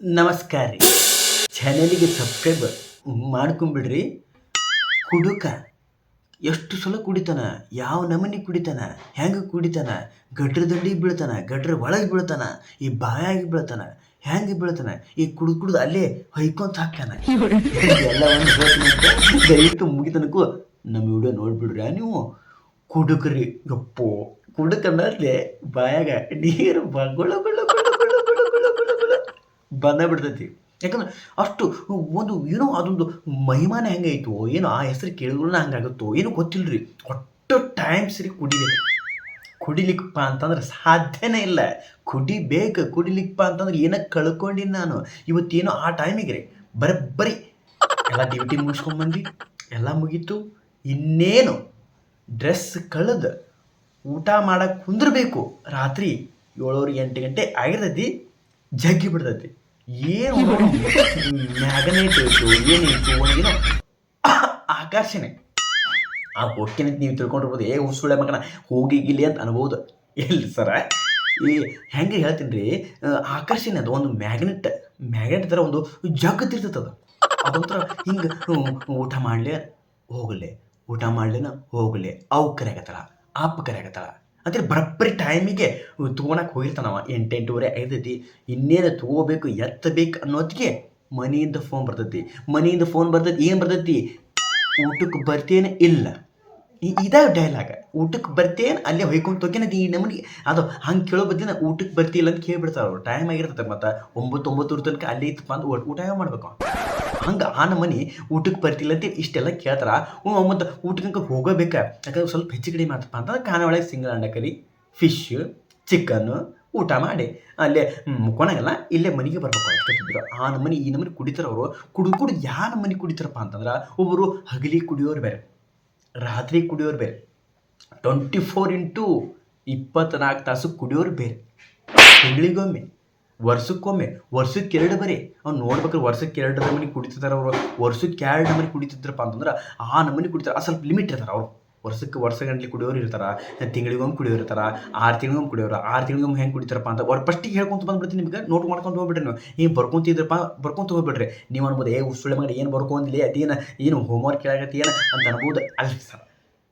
ನಮಸ್ಕಾರ ರೀ ಚಾನಲಿಗೆ ಸಬ್ಸ್ಕ್ರೈಬ್ ಮಾಡ್ಕೊಂಬಿಡ್ರಿ. ಕುಡುಕ, ಎಷ್ಟು ಸಲ ಕುಡಿತಾನ, ಯಾವ ನಮನಿ ಕುಡಿತಾನ, ಹೆಂಗೆ ಕುಡಿತಾನ, ಗಡ್ರ ದಂಡಿಗೆ ಬೀಳ್ತಾನ, ಗಡ್ರ ಒಳಗೆ ಬೀಳ್ತಾನ, ಈ ಬಾಯಾಗಿ ಬೀಳ್ತಾನ, ಹೆಂಗೆ ಬೀಳ್ತಾನ, ಈ ಕುಡ್ದು ಕುಡ್ದು ಅಲ್ಲೇ ಹೊಯ್ಕೊಂತ ಹಾಕ್ತಾನ ಎಲ್ಲ ಒಂದು ದಯವಿಟ್ಟು ಮುಗಿತನಕ್ಕೂ ನಮ್ಮ ವಿಡಿಯೋ ನೋಡ್ಬಿಡ್ರಿ ನೀವು. ಕುಡುಕ್ರಿ, ಯಪ್ಪೋ ಕುಡುಕನ್ನಲ್ಲೇ ಬಾಯಾಗ ನೀರು ಬಗುಳ ಬಂದ ಬಿಡ್ತೈತಿ. ಯಾಕಂದ್ರೆ ಅಷ್ಟು ಒಂದು ಏನೋ ಅದೊಂದು ಮಹಿಮಾನ ಹೆಂಗಾಯ್ತು ಏನೋ ಆ ಹೆಸರು ಕೇಳಿದ್ರು ಹಂಗಾಗುತ್ತೋ ಗೊತ್ತಿಲ್ಲ ಗೊತ್ತಿಲ್ರಿ. ಒಟ್ಟು ಟೈಮ್ ಸರಿ ಕುಡಿಬೇಕು ಕುಡಿಲಿಕ್ಕಪ್ಪ ಅಂತಂದ್ರೆ ಸಾಧ್ಯನೇ ಇಲ್ಲ. ಕುಡಿಬೇಕು ಕುಡಿಲಿಕ್ಕಪ್ಪ ಅಂತಂದ್ರೆ ಏನಕ್ಕೆ ಕಳ್ಕೊಂಡಿನಿ ನಾನು. ಇವತ್ತೇನೋ ಆ ಟೈಮಿಗೆ ರೀ. ಬರೀ ಎಲ್ಲ ಡ್ಯೂಟಿ ಮುಗಿಸ್ಕೊಂಬಂದು ಎಲ್ಲ ಮುಗೀತು. ಇನ್ನೇನು ಡ್ರೆಸ್ ಕಳೆದು ಊಟ ಮಾಡಕ್ಕೆ ಕುಂದಿರಬೇಕು. ರಾತ್ರಿ ಏಳುವರೆ ಎಂಟು ಗಂಟೆ ಆಗಿರ್ತೈತಿ. ಜಗ್ಗಿ ಬಿಡ್ತೈತಿ. ಏನು ಮ್ಯಾಗನೈಟ್ ಐತು ಏನೈತು ಏನೋ ಆಕರ್ಷಣೆ ಆ ಹೊಕ್ಕಿನ ನೀವು ತಿಳ್ಕೊಂಡಿರ್ಬೋದು ಏ ಉಸುಳೆ ಮಗನ ಹೋಗಿ ಇಲ್ಲಿ ಅಂತ ಅನ್ಬೋದು. ಎಲ್ಲಿ ಸರ? ಈ ಹೆಂಗೆ ಹೇಳ್ತೀನಿ ರೀ ಆಕರ್ಷಣೆ ಅದು ಒಂದು ಮ್ಯಾಗ್ನೆಟ್ ಮ್ಯಾಗ್ನೆಟ್ ಥರ ಒಂದು ಜಗತ್ತಿರ್ತೈತೆ ಅದು. ಅದೊಂಥರ ಹಿಂಗೆ ಊಟ ಮಾಡಲಿ ಹೋಗಲೆ ಊಟ ಮಾಡ್ಲಿನ ಹೋಗಲೆ ಅವು ಕರೆಯಕತ್ತಾಳ ಅಪ್ಪ ಕರೆಯಕತ್ತಾಳ ಅಂದ್ರೆ ಬರಬ್ಬರಿ ಟೈಮಿಗೆ ತೊಗೊಳಕ್ಕೆ ಹೋಗಿರ್ತಾನವ ಎಂಟೆಂಟೂವರೆ, ಐದತಿ. ಇನ್ನೇನು ತೊಗೋಬೇಕು, ಎತ್ತಬೇಕು ಅನ್ನೋದಕ್ಕೆ ಮನೆಯಿಂದ ಫೋನ್ ಬರ್ತೈತಿ. ಮನೆಯಿಂದ ಫೋನ್ ಬರ್ತೈತಿ, ಏನು ಬರ್ತೈತಿ? ಊಟಕ್ಕೆ ಬರ್ತೇನೆ ಇಲ್ಲ. ಈ ಇದ ಡೈಲಾಗ ಊಟಕ್ಕೆ ಬರ್ತೇನೆ, ಅಲ್ಲೇ ಹೊಯ್ಕೊಂಡು ತೊಗೇನ ಈ ನಮಗೆ ಅದು ಹಂಗೆ ಕೇಳೋ ಬದ್ಲಿನ ಊಟಕ್ಕೆ ಬರ್ತಿಲ್ಲ ಅಂತ ಕೇಳಿಬಿಡ್ತಾರೆ ಅವ್ರು. ಟೈಮ್ ಆಗಿರ್ತದೆ ಮತ್ತು. ಒಂಬತ್ತು ಒಂಬತ್ತುವರೆ ತನಕ ಅಲ್ಲೇ ಇತ್ತಪ್ಪ ಅಂತ ಊಟ ಮಾಡ್ಬೇಕು? ಹಂಗೆ ಆ ನಮ್ಮನೆ ಊಟಕ್ಕೆ ಬರ್ತಿಲ್ಲ ಅಂತ ಇಷ್ಟೆಲ್ಲ ಕೇಳ್ತಾರೆ. ಹ್ಞೂ, ಮತ್ತು ಊಟಕ್ಕೆ ಹೋಗಬೇಕಾ. ಯಾಕಂದ್ರೆ ಸ್ವಲ್ಪ ಹೆಚ್ಚು ಕಡಿಮೆ ಆತಪ್ಪ ಅಂತಂದ್ರೆ ಖಾನ ಒಳಗೆ ಸಿಂಗಲ್ ಅಂಡ ಕರಿ ಫಿಶ್ ಚಿಕನ್ನು ಊಟ ಮಾಡಿ. ಅಲ್ಲೇ ಮುಕ್ಕೊಳಂಗಲ್ಲ, ಇಲ್ಲೇ ಮನೆಗೆ ಬರ್ಬೇಕು ಅಷ್ಟೊತ್ತಿದ್ರು ಆ ನಮ್ಮನೆ ಈ ನಮ್ಮನೆ ಕುಡಿತಾರವರು ಕುಡಿದು ಕುಡಿದು ಯಾ ನಮ್ಮನೆ ಕುಡಿತಾರಪ್ಪ ಅಂತಂದ್ರೆ ಒಬ್ಬರು ಹಗಲಿ ಕುಡಿಯೋರು ಬೇರೆ, ರಾತ್ರಿ ಕುಡಿಯೋರು ಬೇರೆ ಟ್ವೆಂಟಿ ಫೋರ್ ಇಂಟು ಇಪ್ಪತ್ತ್ನಾಲ್ಕು ತಾಸು ಕುಡಿಯೋರು ಬೇರೆ, ತಿಂಗಳಿಗೊಮ್ಮೆ. ವರ್ಷಕ್ಕೊಮ್ಮೆ, ವರ್ಷಕ್ಕೆ ಎರಡು ಬರೀ. ಅವ್ನು ನೋಡ್ಬೇಕಾದ್ರೆ ವರ್ಷಕ್ಕೆ ಎರಡು ನಮನಿ ಕುಡಿತಿದ್ದಾರೆ ಅವರು. ವರ್ಷಕ್ಕೆ ಎರಡು ನಮನಿ ಕುಡಿತಿದ್ರಪ್ಪ ಅಂತಂದ್ರೆ ಆ ನಮನಿ ಕುಡಿತಾರೆ ಆ ಸ್ವಲ್ಪ ಲಿಮಿಟ್ ಇರ್ತಾರೆ ಅವರು. ವರ್ಷಕ್ಕೆ ವರ್ಷ ಗಂಟ್ಲೆ ಕುಡಿಯೋರು ಇರ್ತಾರೆ ತಿಂಗಳಿಗೊಮ್ಮೆ ಕುಡಿಯೋರು ಇರ್ತಾರೆ, ಆರು ತಿಂಗಳಿಗೊಮ್ಮೆ ಕುಡಿಯೋರು, ಆರು ತಿಂಗಳಿಗೊಮ್ಮೆ ಹೆಂಗೆ ಕುಡಿತಾರಪ್ಪ ಅಂತ ಅವ್ರು ಫಸ್ಟಿಗೆ ಹೇಳ್ಕೊಂತ ಬಂದ್ಬಿಡ್ತೀನಿ ನಿಮಗೆ ನೋಟ್ ಮಾಡ್ಕೊಂಡು ಹೋಗ್ಬಿಡ್ರಿ ನೀವು. ಏನು ಬರ್ಕೊಂತಿದ್ರಪ್ಪ ಬರ್ಕೊಂತ ಹೋಗ್ಬಿಡ್ರಿ. ನೀವು ಅನ್ಬೋದು, ಏ ಉಸುಳೆ ಮಾಡಿ ಏನು ಬರ್ಕೊಂದಿಲ್ಲ ಅದೇನು, ಏನು ಹೋಮ್ವರ್ಕ್ ಕೇಳಾಗತ್ತೆ ಏನ? ಅಂತ ಅನ್ಬೋದು ಅಲ್ಲ ಸರ್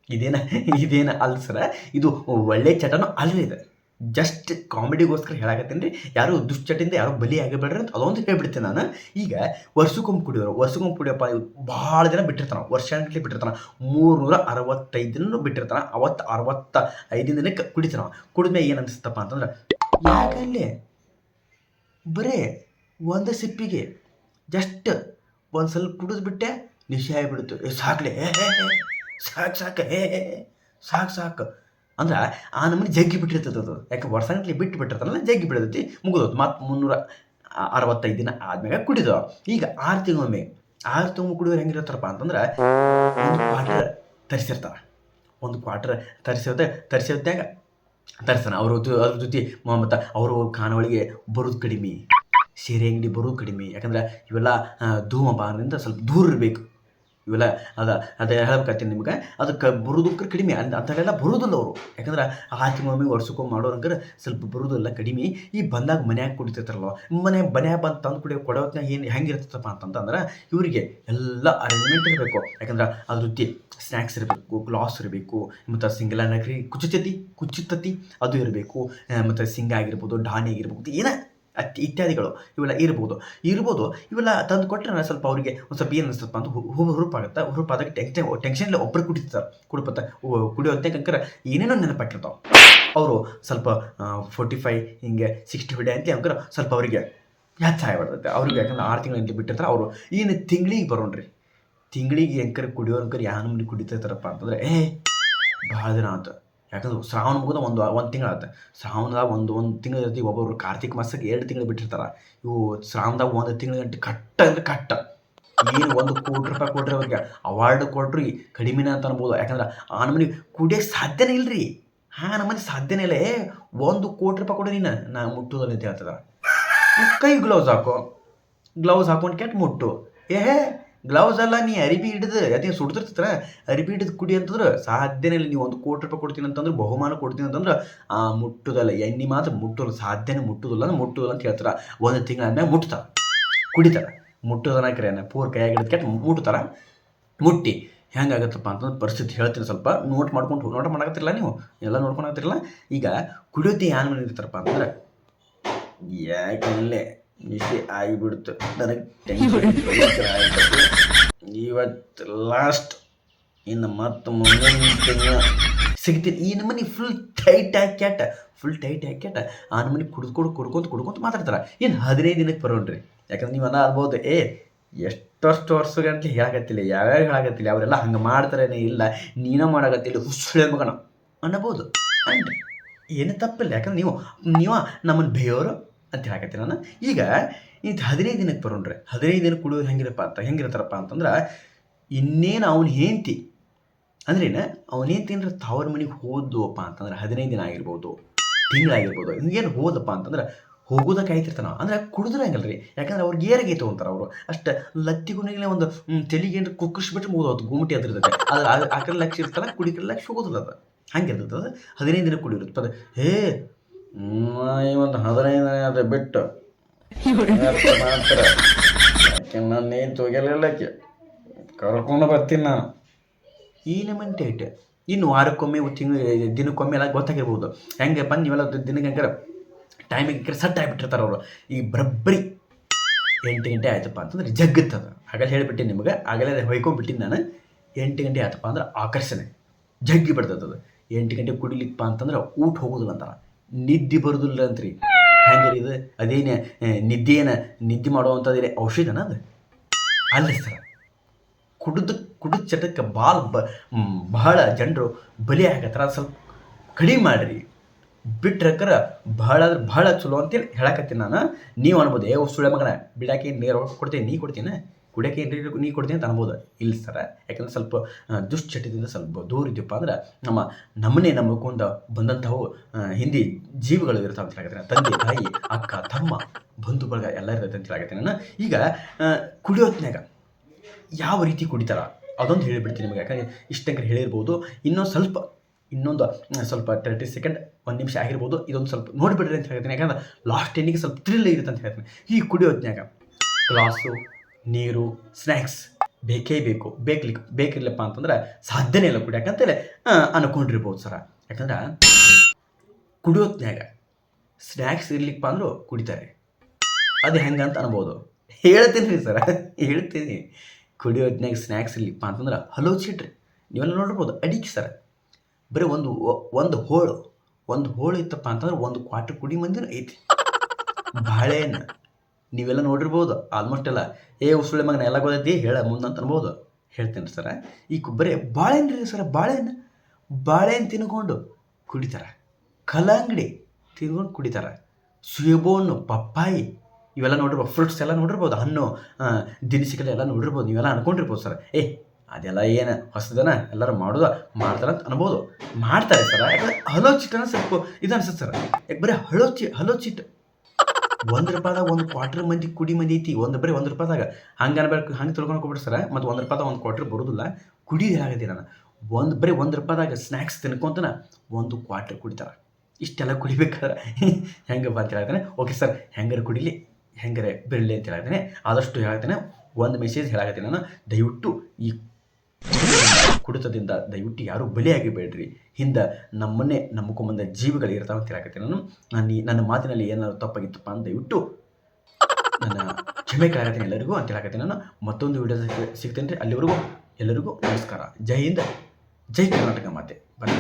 ಇದೇನ ಇದೇನ ಅಲ್ಲ ಸರ ಇದು ಒಳ್ಳೆ ಚಟನೂ ಅಲ್ಲ ಇದೆ. ಜಸ್ಟ್ ಕಾಮಿಡಿಗೋಸ್ಕರ ಹೇಳಾಕತ್ತೀನಿ ರೀ. ಯಾರು ದುಶ್ಚಟಿಂದ ಯಾರು ಬಲಿ ಆಗಬೇಡ್ರಿ ಅಂತ ಅದೊಂದು ಹೇಳ್ಬಿಡ್ತೀನಿ ನಾನು. ಈಗ ವರ್ಷಕ್ಕೊಮ್ಮೆ ಕುಡಿಯೋರು. ವರ್ಷಕ್ಕೊಮ್ಮೆ ಕುಡಿಯಪ್ಪ ಭಾಳ ದಿನ ಬಿಟ್ಟಿರ್ತಾನೆ ವರ್ಷಗಟ್ಟಲೆ ಬಿಟ್ಟಿರ್ತಾನೆ ಮೂರ್ನೂರ ಅರವತ್ತೈದು ದಿನ ಬಿಟ್ಟಿರ್ತಾನೆ ಅವತ್ತು ಅರವತ್ತ ಐದಿನ ದಿನಕ್ಕೆ ಕುಡಿತಾನ ಕುಡಿದ್ಮೇಲೆ ಏನು ಅನಿಸ್ತಪ್ಪ ಅಂತಂದ್ರೆ, ಯಾಕಲ್ಲಿ? ಬರೇ ಒಂದು ಸಿಪ್ಪಿಗೆ ಜಸ್ಟ್ ಒಂದು ಸ್ವಲ್ಪ ಕುಡಿದ್ಬಿಟ್ಟೆ ನಿಶೆ ಆಗಿಬಿಡುತ್ತೆ ಏ ಸಾಕ್ಲೆ? ಸಾಕು ಸಾಕು ಹೇ ಸಾಕು ಸಾಕು. ಅಂದ್ರೆ ಆ ನಮೂನಿ ಜಗ್ಗಿ ಬಿಟ್ಟಿರ್ತದೆ ಅದು. ಯಾಕೆ ವರ್ಷಗಟ್ಟಲೆ ಬಿಟ್ಟು ಬಿಟ್ಟಿರ್ತಾರಲ್ಲ ಜಗ್ಗಿ ಬಿಡ್ತೈತಿ ಮುಗಿದೋದು ಮತ್ತು ಮುನ್ನೂರ ಅರವತ್ತೈದು ದಿನ ಆದ್ಮೇಲೆ ಕುಡಿದು. ಈಗ ಆರು ತಿಂಗಳೊಮ್ಮೆ, ಆರು ತಿಂಗಳು ಕುಡಿಯೋರು ಹೆಂಗಿರತ್ತಪ್ಪ ಅಂತಂದ್ರೆ ಒಂದು ಕ್ವಾರ್ಟರ್ ತರಿಸಿರ್ತಾರೆ. ಒಂದು ಕ್ವಾರ್ಟರ್ ತರಿಸಿರ್ತೆ ತರಿಸಿರ್ತಾಗ ತರಿಸ್ತಾನೆ ಅವ್ರ ಅದ್ರ ಜೊತೆ ಮತ್ತು ಅವರು ಖಾನಾವಳಿಗೆ ಬರೋದು ಕಡಿಮೆ, ಸೀರೆ ಅಂಗಡಿ ಬರೋದು ಕಡಿಮೆ. ಯಾಕಂದ್ರೆ ಇವೆಲ್ಲ ಧೂಮ ಧೂಮಪಾನದಿಂದ ಸ್ವಲ್ಪ ದೂರ ಇರಬೇಕು. ಇವೆಲ್ಲ ಅದ, ಅದೇ ಹೇಳ್ಬೇಕಾಗ್ತೀನಿ ನಿಮ್ಗೆ. ಅದಕ್ಕೆ ಬರುದಕ್ಕೆ ಕಡಿಮೆ. ಅಂತ ಅಂಥವೆಲ್ಲ ಬರುದಿಲ್ಲ ಅವರು ಯಾಕಂದ್ರೆ ಆ ತಿಂಗಳೊಮ್ಮೆ ಮಾಡೋರು ಮಾಡೋರಂದ್ರೆ ಸ್ವಲ್ಪ ಬರುದಿಲ್ಲ ಕಡಿಮೆ. ಈ ಬಂದಾಗ ಮನ್ಯಾಗ ಕುಡಿತಿರ್ತಾರಲ್ಲ ಮನೆ ಮನ್ಯಾಗ ಬಂದು ತಂದು ಕುಡಿಯೋ ಕೊಡೋತ್ನ ಏನು ಹೆಂಗಿರ್ತದಪ್ಪ ಅಂತಂದ್ರೆ ಇವರಿಗೆ ಎಲ್ಲ ಅರೇಂಜ್ಮೆಂಟ್ ಇರಬೇಕು. ಯಾಕಂದ್ರೆ ಅದ್ರ ಜೊತೆ ಸ್ನ್ಯಾಕ್ಸ್ ಇರಬೇಕು ಗ್ಲಾಸ್ ಇರಬೇಕು, ಮತ್ತು ಸಿಂಗಲ್ ನಗರಿ ಕುಚ್ಚುತತಿ ಕುಚ್ಚುತ್ತತಿ ಅದು ಇರಬೇಕು. ಮತ್ತು ಸಿಂಗ ಆಗಿರ್ಬೋದು ಡಾಣಿ ಆಗಿರ್ಬೋದು, ಏನ ಅತಿ ಇತ್ಯಾದಿಗಳು ಇವೆಲ್ಲ ಇರ್ಬೋದು. ಇರ್ಬೋದು, ಇವೆಲ್ಲ ತಂದು ಕೊಟ್ಟರೆ ಸ್ವಲ್ಪ ಅವರಿಗೆ ಒಂದು ಸ್ವಲ್ಪ ಏನು ಸ್ವಲ್ಪ ಅಂತ ಹುರುಪಾಗುತ್ತೆ. ಹುರುಪಾದಾಗ ಟೆನ್ಷನ್ ಇಲ್ಲ ಒಬ್ಬರು ಕುಡಿತಾರೆ ಕುಡಿಯೋ ಕುಡಿಯೋದಕ್ಕಂಕರ ಏನೇನೋ ನೆನಪಾಕಿರ್ತಾವೆ ಅವರು ಸ್ವಲ್ಪ ಫೋರ್ಟಿ ಫೈ ಹಿಂಗೆ ಸಿಕ್ಸ್ಟಿ ಹೊಡೆ ಅಂತ ಅಂಕರ ಸ್ವಲ್ಪ ಅವರಿಗೆ ಹೆಚ್ಚಾಗ್ಬಿಡ್ತೈತೆ ಅವ್ರಿಗೆ ಯಾಕಂದ್ರೆ ಆರು ತಿಂಗಳಿಂದ ಬಿಟ್ಟಿರ್ತಾರೆ. ಅವರು ಏನು ತಿಂಗಳಿಗೆ ಬರೋಣ್ರಿ. ತಿಂಗಳಿಗೆ ಹೆಂಕರ್ ಕುಡಿಯೋರು ಅಂಕರ್ ಯಾವ ನಮ್ಗೆ ಕುಡಿತಿರ್ತಾರಪ್ಪ ಅಂತಂದ್ರೆ ಏ ಭಾಳ ದಿನ ಆತು. ಯಾಕಂದ್ರೆ ಶ್ರಾವಣ ಮುಗಿದ ಒಂದು ಒಂದು ತಿಂಗಳಾಗುತ್ತೆ. ಶ್ರಾವಣದಾಗ ಒಂದು ಒಂದು ತಿಂಗಳ ಜೊತೆ ಒಬ್ಬೊಬ್ರು ಕಾರ್ತಿಕ ಮಾಸಕ್ಕೆ ಎರಡು ತಿಂಗಳು ಬಿಟ್ಟಿರ್ತಾರೆ. ಇವು ಶ್ರಾವಣದಾಗ ಒಂದು ತಿಂಗಳ ಗಂಟೆ ಕಟ್ಟ ಅಂದ್ರೆ ಕಟ್ಟ. ಏನು ಒಂದು ಕೋಟಿ ರೂಪಾಯಿ ಕೊಟ್ರಿ ಅವ್ರಿಗೆ ಅವಾರ್ಡ್ ಕೊಟ್ರಿ, ಕಡಿಮೆನ ಅಂತ ಅನ್ಬೋದು. ಯಾಕಂದ್ರೆ ಆ ನಮ್ಮನೆ ಕುಡಿಯೋಕೆ ಸಾಧ್ಯನೇ ಇಲ್ರಿ. ಹಾ ನಮ್ಮನೆ ಸಾಧ್ಯನೇ ಇಲ್ಲ. ಒಂದು ಕೋಟಿ ರೂಪಾಯಿ ಕೊಡು ನೀನು. ನಾ ಮುಟ್ಟೋದಲ್ಲ ಅಂತ ಹೇಳ್ತದ. ಕೈ ಗ್ಲೌಸ್ ಹಾಕೋ. ಗ್ಲೌಸ್ ಹಾಕೊಂಡು ಕೆಟ್ಟು ಮುಟ್ಟು. ಏ ಗ್ಲೌಸ್ ಎಲ್ಲ ನೀ ಅರಿಬಿ ಹಿಡಿದು ಅದೇ ಸುಡ್ತಿರ್ತಿರ ಅರಿಬಿ ಹಿಡಿದು ಕುಡಿ ಅಂತಂದ್ರೆ ಸಾಧ್ಯನೇ ಇಲ್ಲ. ನೀವು ಒಂದು ಕೋಟಿ ರೂಪಾಯಿ ಕೊಡ್ತೀನಿ ಅಂತಂದ್ರೆ, ಬಹುಮಾನ ಕೊಡ್ತೀನಿ ಅಂತಂದ್ರೆ, ಆ ಮುಟ್ಟುದಲ್ಲ, ಎಣ್ಣೆ ಮಾತ್ರ ಮುಟ್ಟೋಲ್ಲ ಸಾಧ್ಯನೇ ಮುಟ್ಟುದಿಲ್ಲ ಅಂದ್ರೆ ಮುಟ್ಟುದಿಲ್ಲ ಅಂತ ಹೇಳ್ತಾರ. ಒಂದು ತಿಂಗಳ ಮೇಲೆ ಮುಟ್ತಾರ. ಕುಡಿತಾರೆ. ಮುಟ್ಟೋದನ್ನ ಕರೆಯನ್ನ ಪೂರ್ ಕೈಯಾಗಿ ಕೆಟ್ಟ ಮುಟ್ತಾರೆ ಮುಟ್ಟಿ. ಹೆಂಗಾಗತ್ತಪ್ಪ ಅಂತಂದ್ರೆ ಪರಿಸ್ಥಿತಿ ಹೇಳ್ತೀನಿ ಸ್ವಲ್ಪ. ನೋಟ್ ಮಾಡ್ಕೊಂಡು ನೋಟ ಮಾಡಕತ್ತಿರಲ್ಲ ನೀವು? ಎಲ್ಲ ನೋಡ್ಕೊಂಡಾಗತ್ತಿರಲ್ಲ ಈಗ ಕುಡಿಯೋತಿ ಯಾನ್ ಮನೆ ಇರ್ತಾರಪ್ಪ ಯಾಕೆ ಇಲ್ಲೇ? ಇಷ್ಟೇ ಆಗಿಬಿಡ್ತು. ನನಗೆ ಇವತ್ತು ಲಾಸ್ಟ್ ಇನ್ನು ಮತ್ತೆ ಮುಂದಿನ ತಿಂಗಳ ಸಿಗ್ತೀನಿ ಈ ನಮ್ಮನೆ ಫುಲ್ ಟೈಟ್ ಹಾಕ್ಯಾಟ. ಫುಲ್ ಟೈಟ್ ಹಾಕ್ಯಾಟ. ಆ ನಮ್ಮನೆ ಕುಡ್ಕೊಂಡು ಕುಡ್ಕೊಂತ ಕುಡ್ಕೊಂತ ಮಾತಾಡ್ತಾರೆ. ಇನ್ನು ಹದಿನೈದು ದಿನಕ್ಕೆ ಬರೋಣ್ರಿ ಯಾಕಂದ್ರೆ ನೀವು ಅನ್ನ ಅನ್ಬೋದು ಏ, ಎಷ್ಟಷ್ಟು ವರ್ಷಗಂತಲೇ ಹೇಳಕತ್ತಿಲ್ಲ. ಯಾವ್ಯಾವ ಹೇಳಕತ್ತಿಲ್ಲ. ಅವರೆಲ್ಲ ಹಂಗೆ ಮಾಡ್ತಾರೇನೇ ಇಲ್ಲ. ನೀನೋ ಮಾಡಾಗತ್ತಿಲ್ಲ ಹುಸುಳೆ ಮಗನ? ಅನ್ನಬೋದು ಅಂಡ್ ಏನು ತಪ್ಪಿಲ್ಲ. ಯಾಕಂದ್ರೆ ನೀವು ನೀವು ನಮ್ಮನ್ನು ಬೇಯೋರು ಅಂತ ಹೇಳಕತ್ತೀನಿ ನಾನು. ಈಗ ಇದು ಹದಿನೈದು ದಿನಕ್ಕೆ ಬರೋಣ್ರೆ. ಹದಿನೈದು ದಿನ ಕುಡಿಯೋರು ಹೆಂಗಿರಪ್ಪ ಅಂತ, ಹೆಂಗಿರ್ತಾರಪ್ಪ ಅಂತಂದ್ರೆ, ಇನ್ನೇನು ಅವನು ಹೇಂತಿ ಅಂದ್ರೇನು ಅವನ ಹೆಂಡ್ತಿ ಅಂದ್ರೆ ತಾವ್ರ ಮನೆಗೆ ಹೋದ್ವಪ್ಪ ಅಂತಂದ್ರೆ ಹದಿನೈದು ದಿನ ಆಗಿರ್ಬೋದು ತಿಂಗಳಾಗಿರ್ಬೋದು ಹಿಂಗೇನು ಹೋದಪ್ಪ ಅಂತಂದ್ರೆ ಹೋಗೋದಕ್ಕೆ ಆಯ್ತಿರ್ತಾನ ಅಂದ್ರೆ ಕುಡಿದ್ರಂಗಲ್ರಿ ಯಾಕಂದ್ರೆ ಅವ್ರಿಗೆ ಏರಿಗೆ ತೊಗೊಂತಾರೆ ಅವರು. ಅಷ್ಟು ಲತ್ತಿ ಗುಣಿಗೆ ಒಂದು ತೆಲಿಗೇನು ಕುಕ್ಕರ್ಸ್ಬಿಟ್ಟು ಮುಗಿದೋದು ಗುಮಟಿ ಅದ್ರದಕ್ಕೆ. ಅದ್ರ ಆ- ಆ ಕಡೆ ಲಕ್ಷ ಇರ್ತಲ್ಲ, ಕುಡಿ ಲಕ್ಷ ಹೋಗೋದಿಲ್ಲ ಅದು. ಹಂಗಿರ್ತದೆ ಅದು. ಹದಿನೈದು ದಿನ ಕುಡಿರುತ್ತೆ ಅದು ಹೇ ಒಂದು ಹದಿನೈದು ದಿನ ಬಿಟ್ಟು ಮಾಡ್ತಾರೆ ಯಾಕೆ ನಾನು ಏನು ತೊಗೆಲಿಲ್ಲಕ್ಕೆ ಕರ್ಕೊಂಡು ಬರ್ತೀನಿ ನಾನು ಈ ನಮನ್ ಡೇಟ್ ಇನ್ನು ವಾರಕ್ಕೊಮ್ಮೆ ತಿಂಗಳು ದಿನಕ್ಕೊಮ್ಮೆ ಎಲ್ಲ ಗೊತ್ತಾಗಿರ್ಬೋದು. ಹೆಂಗಪ್ಪ ನೀವೆಲ್ಲ ದಿನಕ್ಕೆ ಹೆಂಗಾರ ಟೈಮಿಗೆ ಸಟ್ ಆಗಿಬಿಟ್ಟಿರ್ತಾರೆ ಅವರು. ಈ ಬರಬ್ಬರಿ ಎಂಟು ಗಂಟೆ ಆಯ್ತಪ್ಪ ಅಂತಂದ್ರೆ ಜಗ್ಗುತ್ತದ ಆಗಲೇ ಹೇಳಿಬಿಟ್ಟೆ ನಿಮಗೆ. ಆಗಲೇ ಹೊಯ್ಕೊಂಡ್ಬಿಟ್ಟಿನಿ ನಾನು. ಎಂಟು ಗಂಟೆ ಆಯ್ತಪ್ಪ ಅಂದ್ರೆ ಆಕರ್ಷಣೆ. ಜಗ್ಗಿ ಬಿಡ್ತದ ಎಂಟು ಗಂಟೆ ಕುಡಿಲಿಕ್ಕಪ್ಪ ಅಂತಂದ್ರೆ ಊಟ ಹೋಗೋದಿಲ್ಲ ಅಂತಾರ. ನಿದ್ದೆ ಬರೋದಿಲ್ಲ ಅಂತ್ರಿ. ಹೆಂಗೆ ಇದು ಅದೇನು ನಿದ್ದೆನ ನಿದ್ದೆ ಮಾಡುವಂಥದ್ದು ಔಷಧನ ಅದು? ಅಲ್ಲ ಸರ್. ಕುಡಿದು, ಕುಡಿದ ಚಟಕ್ಕೆ ಭಾಳ ಬ ಬಹಳ ಜನರು ಬಲಿ ಆಗತ್ತಾರ. ಸ್ವಲ್ಪ ಕಡಿಮೆ ಮಾಡಿರಿ. ಬಿಟ್ರಕ್ಕರ ಬಹಳ ಅಂದ್ರೆ ಬಹಳ ಚಲೋ ಅಂತೇಳಿ ಹೇಳಕತ್ತೀನಿ ನಾನು. ನೀವು ಅನ್ಬೋದು, ಏ ಸುಳ್ಳೆ ಮಗನ, ಬಿಡಾಕಿ ನೀರು ಕೊಡ್ತೀನಿ, ನೀ ಕೊಡ್ತೀನಿ? ಕುಡಿಯೋಕೆ ಏನು ನೀ ಕೊಡ್ತೀನಿ ಅಂತ ಅನ್ಬೋದು. ಇಲ್ಲ ಸರ, ಯಾಕಂದ್ರೆ ಸ್ವಲ್ಪ ದುಶ್ಚಟದಿಂದ ಸ್ವಲ್ಪ ದೂರ ಇದ್ದಪ್ಪ ಅಂದ್ರೆ ನಮ್ಮ ನಮ್ಮನ್ನೇ ನಂಬಿಕೊಂಡ ಬಂದಂಥವು ಹಿಂದಿ ಜೀವಿಗಳು ಇರ್ತಾವೆ ಅಂತ ಹೇಳಕತ್ತೀನಿ. ತಂದೆ, ತಾಯಿ, ಅಕ್ಕ, ತಮ್ಮ ಬಂಧು ಬಳಗ ಎಲ್ಲ ಇರ್ತೈತೆ ಅಂತ ಹೇಳಕತ್ತೀನಿ ನಾನು. ಈಗ ಕುಡಿಯೋತ್ನಾಗ ಯಾವ ರೀತಿ ಕುಡಿತಾರ? ಅದೊಂದು ಹೇಳಿಬಿಡ್ತೀನಿ ನಿಮಗೆ. ಯಾಕಂದ್ರೆ ಇಷ್ಟಂಕರ್ ಹೇಳಿರ್ಬೋದು. ಇನ್ನೊಂದು ಸ್ವಲ್ಪ ಇನ್ನೊಂದು ಸ್ವಲ್ಪ ತರ್ಟಿ ಸೆಕೆಂಡ್ ಒಂದು ನಿಮಿಷ ಆಗಿರ್ಬೋದು. ಇದೊಂದು ಸ್ವಲ್ಪ ನೋಡಿಬಿಡ್ರಿ ಅಂತ ಹೇಳ್ತೀನಿ ಯಾಕಂದ್ರೆ ಲಾಸ್ಟ್ ಎಂಡಿಗೆ ಸ್ವಲ್ಪ ಥ್ರಿಲ್ ಇರುತ್ತೆ ಅಂತ ಹೇಳ್ತೀನಿ ಈ ಕುಡಿಯೋದ್ನಾಗ ಗ್ಲಾಸು ನೀರು ಸ್ನ್ಯಾಕ್ಸ್ ಬೇಕೇ ಬೇಕು. ಬೇಕಲಿ ಬೇಕಿರ್ಲಪ್ಪ ಅಂತಂದ್ರೆ ಸಾಧ್ಯನೇ ಇಲ್ಲ ಕುಡಿಯಾಕಂತೇಳಿ ಅನ್ಕೊಂಡಿರ್ಬೋದು ಸರ. ಯಾಕಂದ್ರೆ ಕುಡಿಯೋತ್ನ್ಯಾಗ ಸ್ನ್ಯಾಕ್ಸ್ ಇರ್ಲಿಕ್ಕಪ್ಪ ಅಂದರೂ ಕುಡಿತಾರೆ. ಅದು ಹೆಂಗೆ ಅಂತ ಅನ್ಬೋದು. ಹೇಳ್ತೀನಿ ರೀ ಸರ. ಹೇಳ್ತೀನಿ. ಕುಡಿಯೋತ್ನಾಗ ಸ್ನ್ಯಾಕ್ಸ್ ಇರ್ಲಿಪ್ಪ ಅಂತಂದ್ರೆ ಹಲೋ ಚೀಟ್ರಿ. ನೀವೆಲ್ಲ ನೋಡಿರ್ಬೋದು, ಅಡಿಕೆ ಸರ್. ಬರೀ ಒಂದು ಒಂದು ಹೋಳು. ಒಂದು ಹೋಳು ಇತ್ತಪ್ಪ ಅಂತಂದ್ರೆ ಒಂದು ಕ್ವಾಟ್ರ್ ಕುಡಿ ಮಂದಿನೂ ಐತಿ. ಬಾಳೆಹಣ್ಣು. ನೀವೆಲ್ಲ ನೋಡಿರ್ಬೋದು ಆಲ್ಮೋಸ್ಟ್ ಎಲ್ಲ. ಏ, ಉಸುಳೆ ಮಗನ ಎಲ್ಲ ಗೊತ್ತೈತಿ? ಹೇಳ ಮುಂದಂತ ಅನ್ಬೋದು. ಹೇಳ್ತೇನೆ ಸರ. ಈ ಕು- ಬರೀ ಬಾಳೆಹಣ್ಣು ರೀ ಸರ, ಬಾಳೆಹಣ್ಣು. ಬಾಳೆಹಣ್ಣು ತಿನ್ಕೊಂಡು ಕುಡಿತಾರೆ. ಕಲ್ಲಂಗಡಿ ತಿನ್ಕೊಂಡು ಕುಡಿತಾರೆ. ಸುಯಬೋನು, ಪಪ್ಪಾಯಿ, ಇವೆಲ್ಲ ನೋಡಿರ್ಬೋದು. ಫ್ರೂಟ್ಸ್ ಎಲ್ಲ ನೋಡಿರ್ಬೋದು, ಹಣ್ಣು ದಿನಸಿಗಳು ಎಲ್ಲ ನೋಡಿರ್ಬೋದು. ನೀವೆಲ್ಲ ಅನ್ಕೊಂಡಿರ್ಬೋದು ಸರ್. ಏ, ಅದೆಲ್ಲ ಏನು ಹೊಸದನ? ಎಲ್ಲರೂ ಮಾಡೋದು, ಮಾಡ್ತಾರೆ ಅಂತ ಅನ್ಬೋದು. ಮಾಡ್ತಾರೆ ಸರ್. ಹಲೋ ಚಿಟ್ಟನ ಸ್ವಲ್ಪ ಇದು ಅನ್ಸುತ್ತೆ ಸರ್. ಯಾಕೆ ಬರೀ ಹಲೋ ಚಿ, ಹಲೋ ಚಿಟ್ ಒಂದು ರೂಪಾಯ್ದಾಗ ಒಂದು ಕ್ವಾರ್ಟರ್ ಮಂದಿ ಕುಡಿ ಮಂದಿ ಐತಿ. ಒಂದು ಬರೀ ಒಂದು ರೂಪಾಯ್ದಾಗ. ಹಂಗೆ ಅನ್ಬೇಕು ಹಂಗೆ ತಿಳ್ಕೊಂಡು ಹೋಗ್ಬಿಟ್ಟು ಸರ ಮತ್ತು ಒಂದು ರೂಪಾಯ್ದಾಗ ಒಂದು ಕ್ವಾರ್ಟರ್ ಬರೋದಿಲ್ಲ. ಕುಡಿ ಹೇಳಾಗತ್ತೀನಿ ನಾನು ಒಂದು ಬರೀ ಒಂದು ರೂಪಾಯ್ದಾಗ ಸ್ನ್ಯಾಕ್ಸ್ ತಿನ್ಕೊಂತನ ಒಂದು ಕ್ವಾರ್ಟರ್ ಕುಡಿತಾರೆ. ಇಷ್ಟೆಲ್ಲ ಕುಡಿಬೇಕಾದ್ರೆ ಹೆಂಗಪ್ಪ ಅಂತ ಹೇಳ್ತಾನೆ ಓಕೆ ಸರ್ ಹೆಂಗಾರೆ ಕುಡಿಲಿ? ಹೆಂಗಾರೆ ಬಿಡಲಿ ಅಂತ ಹೇಳ್ತಾನೆ ಆದಷ್ಟು ಹೇಳ್ತಾನೆ ಒಂದು ಮೆಸೇಜ್ ಹೇಳಾಕತ್ತೀನಿ ನಾನು. ದಯವಿಟ್ಟು ಈ ಕುಡಿತದಿಂದ ದಯವಿಟ್ಟು ಯಾರೂ ಬಲಿಯಾಗಿ ಬೇಡ್ರಿ ಹಿಂದೆ ನಮ್ಮನ್ನೇ ನಂಬ್ಕೊಂಬಂದ ಜೀವಿಗಳು ಇರ್ತಾವೆ ಅಂತ ಹೇಳಕತ್ತೀನಿ. ನಾನು ನಾನು ನನ್ನ ಮಾತಿನಲ್ಲಿ ಏನಾದರೂ ತಪ್ಪಾಗಿತ್ತಪ್ಪ ಅಂತ ದಯವಿಟ್ಟು ನನ್ನ ಕ್ಷಮೆ ಕೇಳಕತ್ತೀನಿ ಎಲ್ಲರಿಗೂ ಅಂತ ಹೇಳಕತ್ತೀನಿ. ನಾನು ಮತ್ತೊಂದು ವಿಡಿಯೋ ಸಿಗ್ತೇನೆ ರೀ. ಅಲ್ಲಿವರೆಗೂ ಎಲ್ಲರಿಗೂ ನಮಸ್ಕಾರ. ಜೈ ಹಿಂದ್, ಜೈ ಕರ್ನಾಟಕ ಮಾತೆ. ಬನ್ನಿ